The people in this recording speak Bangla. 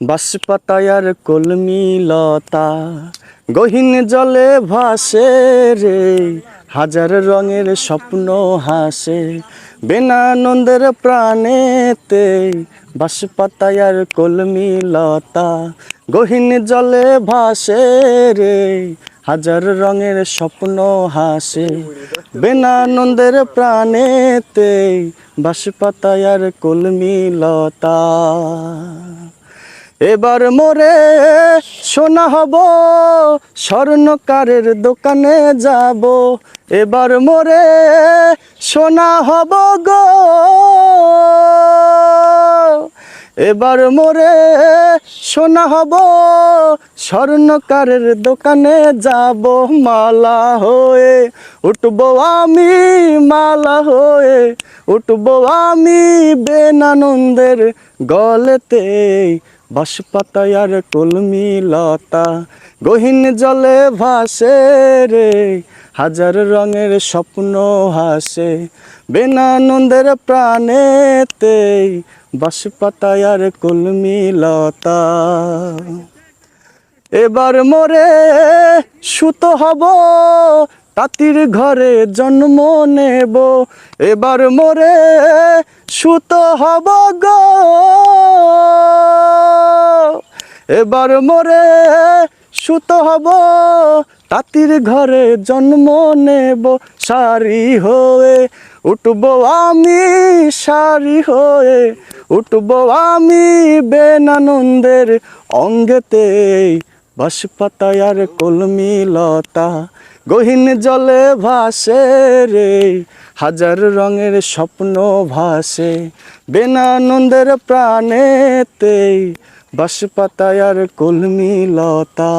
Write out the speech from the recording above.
বাস পাতায় আর কলমি লতা গহীন জলে ভাসে রে, হাজার রঙের স্বপ্ন হাসে, বেনানন্দের প্রাণেতে বাস পাতায় আর কলমি লতা গহীন জলে ভাসে রে, হাজার রঙের স্বপ্ন হাসে, বেনানন্দের প্রাণেতে বাস পাতায় কলমি লতা এবার মোরে সোনা হব, স্বর্ণকারের দোকানে যাব। এবার মোরে সোনা হব গো। এবার মোরে সোনা হব, স্বর্ণকারের দোকানে যাব। মালা হয়ে উঠবো আমি, মালা হয়ে উঠবো আমি বেনানন্দের গলেতে বাস পাতায় আর কলমি লতা গহীন জলে ভাসে রে, হাজার রঙের স্বপ্ন হাসে, বেনানন্দের প্রাণেতে বাস পাতায় আর কলমি লতা এবার মোরে সুত হব, তাঁতির ঘরে জন্ম নেব, এবার মোরে সুত হব গো। এবার মরে সুত হব, তাঁতির ঘরে জন্ম নেব সারি হয়ে উঠব আমি সারি হয়ে উঠব আমি বেনানন্দের অঙ্গেতে বাস পাতায় আর কলমি লতা গহীন জলে ভাসে রে, হাজার রঙের স্বপ্ন ভাসে। বেনানন্দের প্রাণেতে বাস পাতায় আর কলমি লতা।